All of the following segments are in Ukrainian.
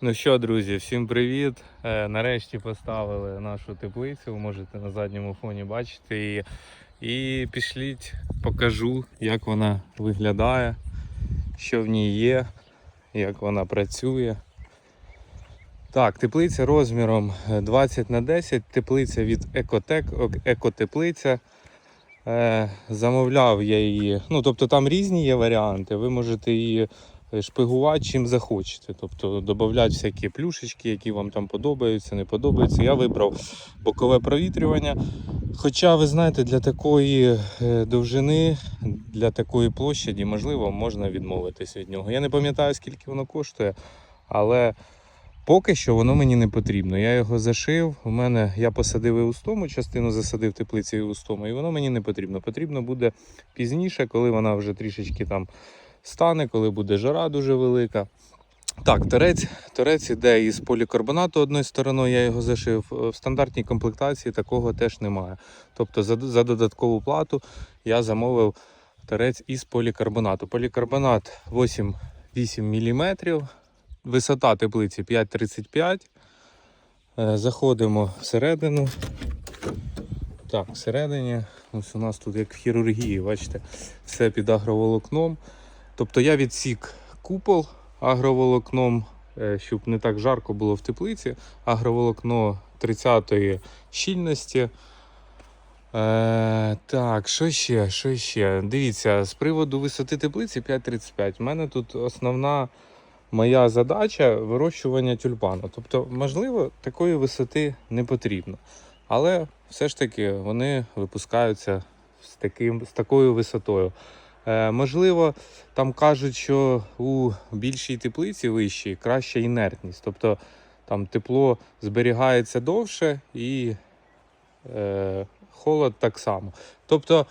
Ну що, друзі, всім привіт! Е, Нарешті поставили нашу теплицю. Ви можете на задньому фоні бачити її. І пішліть, покажу, як вона виглядає, що в ній є, як вона працює. Так, теплиця розміром 20 на 10, теплиця від Екотек, екотеплиця. Е, замовляв я її. Ну, тобто там різні є варіанти. Ви можете її е, шпигувати чим захочете. Тобто додати всякі плюшечки, які вам там подобаються, не подобаються. Я вибрав бокове провітрювання. Хоча, ви знаєте, для такої е, довжини, для такої площаді, можливо, можна відмовитись від нього. Я не пам'ятаю, скільки воно коштує, але поки що воно мені не потрібно. Я його зашив. У мене я посадив і устому, частину засадив теплиці і устому, і воно мені не потрібно. Потрібно буде пізніше, коли вона вже трішечки там стане, коли буде жара дуже велика. Так, торець, торець іде із полікарбонату одною стороною, я його зашив. В стандартній комплектації такого теж немає. Тобто за, за додаткову плату я замовив торець із полікарбонату. Полікарбонат 8, 8 мм, висота теплиці 5,35. Е, Заходимо всередину. Так, всередині. Ось у нас тут як в хірургії, бачите, все під агроволокном. Тобто я відсік купол агроволокном, е, щоб не так жарко було в теплиці. Агроволокно 30-ї щільності. Е, так, що ще? Що ще? Дивіться, з приводу висоти теплиці 5,35. У мене тут основна моя задача вирощування тюльпану. Тобто, можливо, такої висоти не потрібно. Але все ж таки вони випускаються з, таким, з такою висотою. Е, можливо, там кажуть, що у більшій теплиці вищій краща інертність. Тобто там тепло зберігається довше і е, холод так само. Тобто,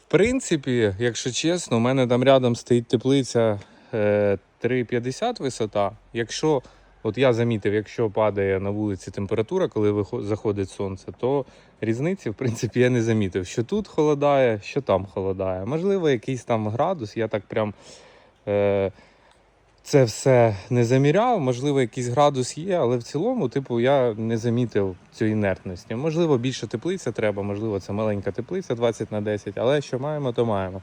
в принципі, якщо чесно, у мене там рядом стоїть теплиця е, 3,50 висота. Якщо От я замітив, якщо падає на вулиці температура, коли заходить сонце, то різниці, в принципі, я не замітив, що тут холодає, що там холодає. Можливо, якийсь там градус, я так прям е, це все не заміряв. Можливо, якийсь градус є, але в цілому, типу, я не замітив цю інертності. Можливо, більше теплиця треба, можливо, це маленька теплиця 20 на 10, але що маємо, то маємо.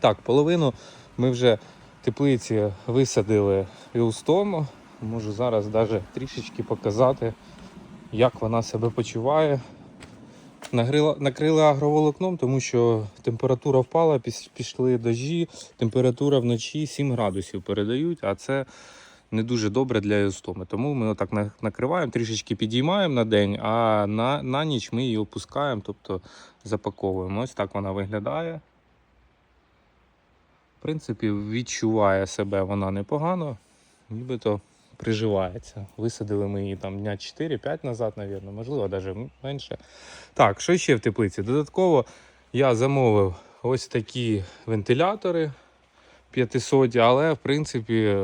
Так, половину ми вже теплиці висадили і устому. Можу зараз навіть трішечки показати, як вона себе почуває. Нагрила, накрили агроволокном, тому що температура впала, пішли дожі, температура вночі 7 градусів передають, а це не дуже добре для еустоми. Тому ми отак накриваємо, трішечки підіймаємо на день, а на, на ніч ми її опускаємо, тобто запаковуємо. Ось так вона виглядає. В принципі, відчуває себе вона непогано, нібито приживається. Висадили ми її там дня 4-5 назад, навірно, можливо, навіть менше. Так, що ще в теплиці? Додатково я замовив ось такі вентилятори 500, але в принципі,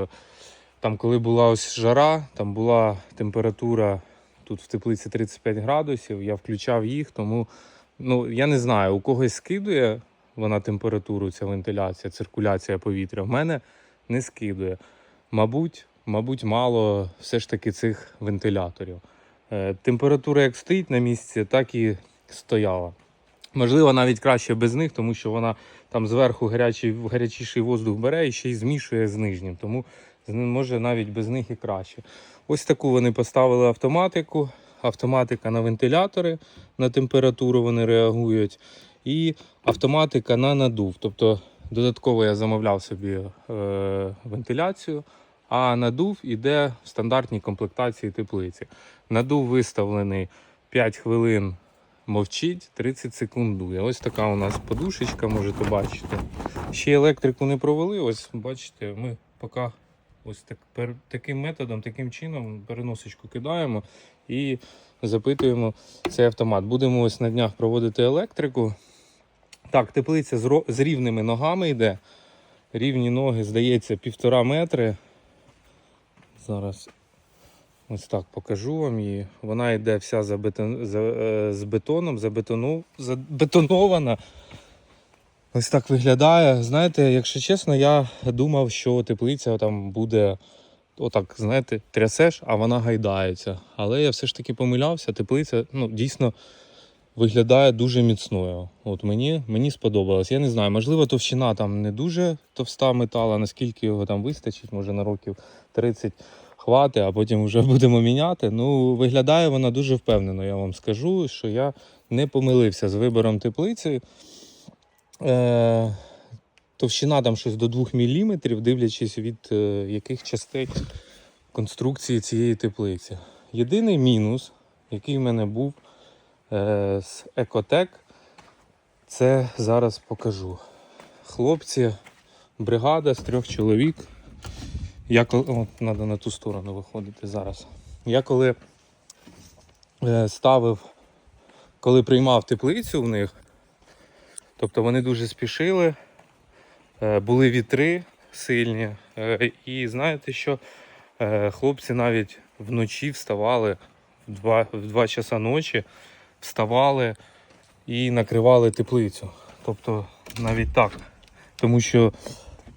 там, коли була ось жара, там була температура тут в теплиці 35 градусів, я включав їх, тому ну, я не знаю, у когось скидує вона температуру, ця вентиляція, циркуляція повітря. В мене не скидує. Мабуть, мабуть, мало все ж таки цих вентиляторів. Е, Температура як стоїть на місці, так і стояла. Можливо, навіть краще без них, тому що вона там зверху гарячий, гарячіший воздух бере і ще й змішує з нижнім. Тому може навіть без них і краще. Ось таку вони поставили автоматику. Автоматика на вентилятори, на температуру вони реагують. І автоматика на надув. Тобто додатково я замовляв собі е, вентиляцію, а надув іде в стандартній комплектації теплиці. Надув виставлений 5 хвилин мовчить, 30 секунд дує. Ось така у нас подушечка, можете бачити. Ще електрику не провели. Ось бачите, ми поки ось так, пер, таким методом, таким чином переносочку кидаємо і запитуємо цей автомат. Будемо ось на днях проводити електрику. Так, теплиця з, рівними ногами йде. Рівні ноги, здається, півтора метри. Зараз ось так покажу вам її. Вона йде вся забетон... за... е, з бетоном, забетону... забетонована. Ось так виглядає. Знаєте, якщо чесно, я думав, що теплиця там буде отак, знаєте, трясеш, а вона гайдається. Але я все ж таки помилявся. Теплиця ну, дійсно виглядає дуже міцною. От мені, мені сподобалось. Я не знаю, можливо, товщина там не дуже товста метала, наскільки його там вистачить, може на років 30 хвати, а потім вже будемо міняти. Ну, виглядає вона дуже впевнено, я вам скажу, що я не помилився з вибором теплиці. Е, товщина там щось до 2 мм, дивлячись від е, яких частей конструкції цієї теплиці. Єдиний мінус, який в мене був з Екотек, це зараз покажу. Хлопці, бригада з трьох чоловік. Я коли. Треба на ту сторону виходити зараз. Я коли е, ставив, коли приймав теплицю в них, тобто вони дуже спішили, е, були вітри сильні. е, І знаєте що? Е, Хлопці навіть вночі вставали в 2, в 2 часа ночі, вставали і накривали теплицю. Тобто навіть так. Тому що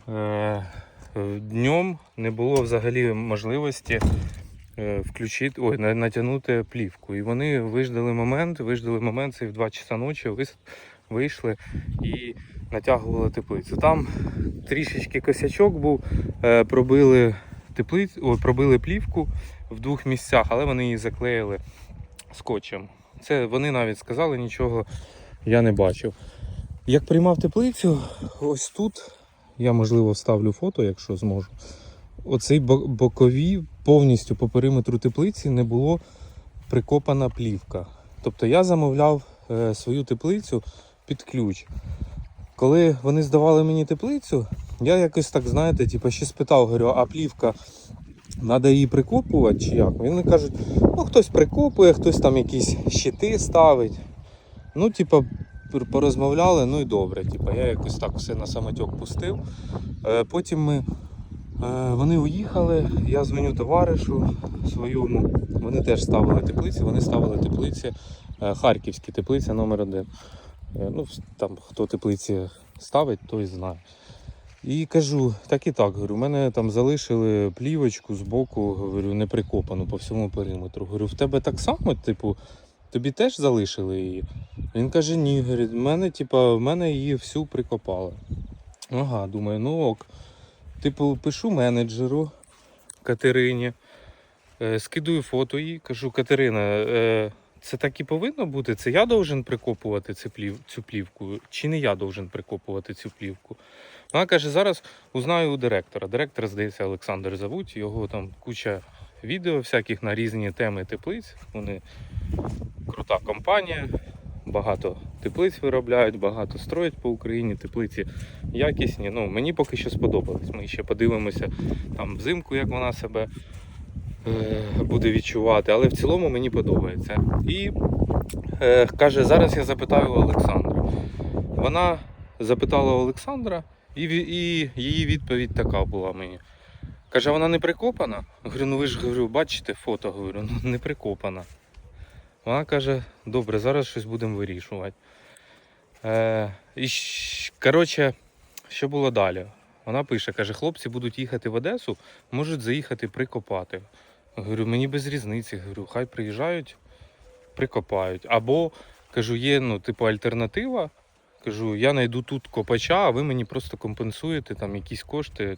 е, днем не було взагалі можливості е, включити, ой, натягнути плівку. І вони виждали момент, виждали момент, це в 2 часа ночі вийшли і натягували теплицю. Там трішечки косячок був, е, пробили теплицю, ой, пробили плівку в двох місцях, але вони її заклеїли скотчем. Це вони навіть сказали, нічого я не бачив. Як приймав теплицю, ось тут я можливо вставлю фото, якщо зможу. Оцей бокові повністю по периметру теплиці не було прикопана плівка. Тобто я замовляв е, свою теплицю під ключ. Коли вони здавали мені теплицю, я якось так, знаєте, типу, ще спитав, говорю, а плівка, треба її прикопувати чи як? Вони кажуть, ну хтось прикопує, хтось там якісь щити ставить. Ну, пор- порозмовляли, ну і добре. Типу, я якось так все на самотьок пустив. Е, потім ми, е, вони уїхали, я дзвоню товаришу своєму. Вони теж ставили теплиці, вони ставили теплиці, е, харківські теплиці номер один. Е, Ну, там хто теплиці ставить, той знає. І кажу, так і так, говорю, у мене там залишили плівочку з боку, говорю, не прикопану по всьому периметру. Говорю, в тебе так само, типу, тобі теж залишили її? Він каже, ні, говорить, в мене, типа, в мене її всю прикопали. Ага, думаю, ну ок. Типу, пишу менеджеру Катерині, е, скидую фото їй, кажу, Катерина, е, це так і повинно бути? Це я должен прикопувати цю, плів, цю плівку, чи не я должен прикопувати цю плівку? Вона каже, зараз узнаю у директора. Директор, здається, Олександр Завуть, його там куча відео всяких на різні теми теплиць. Вони крута компанія, багато теплиць виробляють, багато строять по Україні, теплиці якісні. Ну, мені поки що сподобалось. Ми ще подивимося там взимку, як вона себе буде відчувати. Але в цілому мені подобається. І е, каже, зараз я запитаю Олександра. Вона запитала Олександра, і, і її відповідь така була мені. Каже, вона не прикопана? Говорю, ну ви ж говорю, бачите фото, говорю, ну не прикопана. Вона каже, добре, зараз щось будемо вирішувати. Е, і, коротше, що було далі? Вона пише, каже, хлопці будуть їхати в Одесу, можуть заїхати прикопати. Говорю, мені без різниці. Говорю, хай приїжджають, прикопають. Або кажу, є ну, типу, альтернатива. Кажу, я знайду тут копача, а ви мені просто компенсуєте там якісь кошти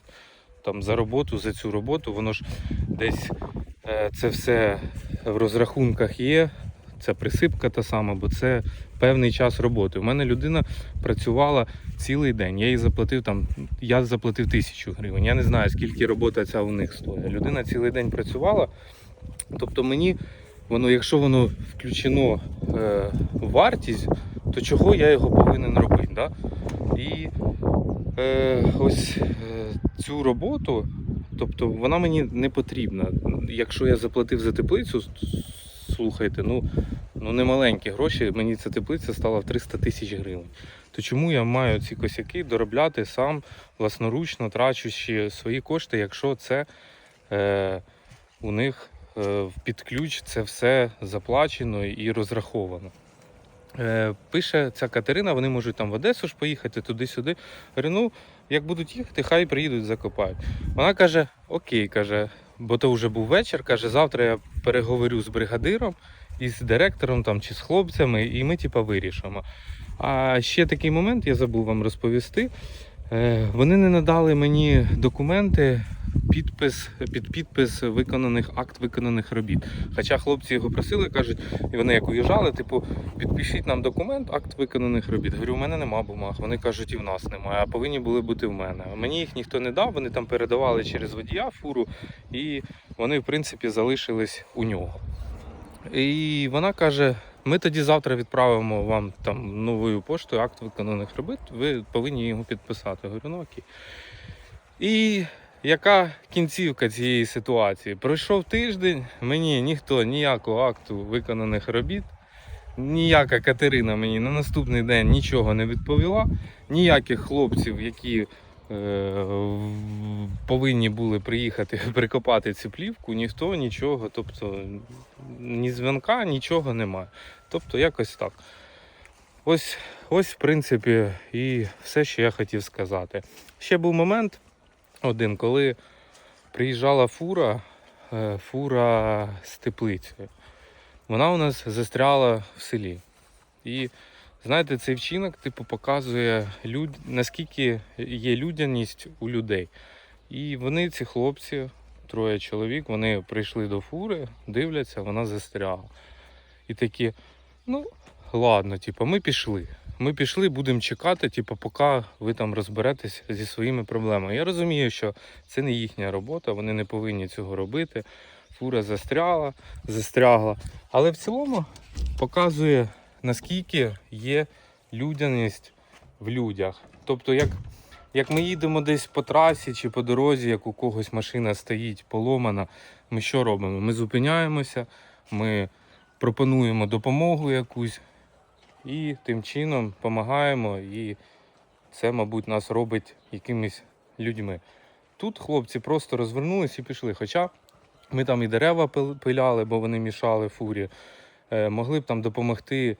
там, за роботу, за цю роботу. Воно ж десь е, це все в розрахунках є. Це присипка та сама, бо це певний час роботи. У мене людина працювала цілий день. Я їй заплатив там, я заплатив тисячу гривень. Я не знаю, скільки робота ця у них стоїть. Людина цілий день працювала. Тобто мені воно, якщо воно включено е, вартість, то чого я його повинен робити? Да? І е, ось е, цю роботу, тобто вона мені не потрібна. Якщо я заплатив за теплицю, слухайте, ну, ну не маленькі гроші, мені ця теплиця стала в 300 тисяч гривень. То чому я маю ці косяки доробляти сам власноручно, трачучи свої кошти, якщо це е, у них е, під ключ це все заплачено і розраховано. Е, пише ця Катерина, вони можуть там в Одесу ж поїхати туди-сюди. Говорю, ну, як будуть їхати, хай приїдуть, закопають. Вона каже: Окей, каже, бо то вже був вечір. Каже, завтра я переговорю з бригадиром і з директором там, чи з хлопцями, і ми типа вирішимо. А ще такий момент я забув вам розповісти. Е, Вони не надали мені документи, підпис під підпис виконаних акт виконаних робіт. Хоча хлопці його просили, кажуть, і вони як уїжджали, типу, підпишіть нам документ, акт виконаних робіт. Говорю, у мене нема бумаг. Вони кажуть, і в нас немає, а повинні були бути в мене. Мені їх ніхто не дав, вони там передавали через водія фуру, і вони, в принципі, залишились у нього. І вона каже: ми тоді завтра відправимо вам там новою поштою акт виконаних робіт, ви повинні його підписати. Я говорю, ну окей. І яка кінцівка цієї ситуації? Пройшов тиждень, мені ніхто ніякого акту виконаних робіт, ніяка Катерина мені на наступний день нічого не відповіла, ніяких хлопців, які повинні були приїхати прикопати цю плівку, ніхто нічого, тобто ні дзвінка, нічого немає. Тобто якось так. Ось, ось, в принципі, і все, що я хотів сказати. Ще був момент один, коли приїжджала фура, е, фура з теплицею. Вона у нас застряла в селі. І знаєте, цей вчинок типу показує люд... наскільки є людяність у людей. І вони, ці хлопці, троє чоловік, вони прийшли до фури, дивляться, вона застряла. І такі, ну, ладно, типу, ми пішли. Ми пішли, будемо чекати, типу, поки ви там розберетесь зі своїми проблемами. Я розумію, що це не їхня робота, вони не повинні цього робити. Фура застряла, застрягла. Але в цілому показує, наскільки є людяність в людях. Тобто, як, як ми їдемо десь по трасі чи по дорозі, як у когось машина стоїть поломана, ми що робимо? Ми зупиняємося, ми пропонуємо допомогу якусь і тим чином допомагаємо. І це, мабуть, нас робить якимись людьми. Тут хлопці просто розвернулись і пішли. Хоча ми там і дерева пиляли, бо вони мішали фурі. Е, Могли б там допомогти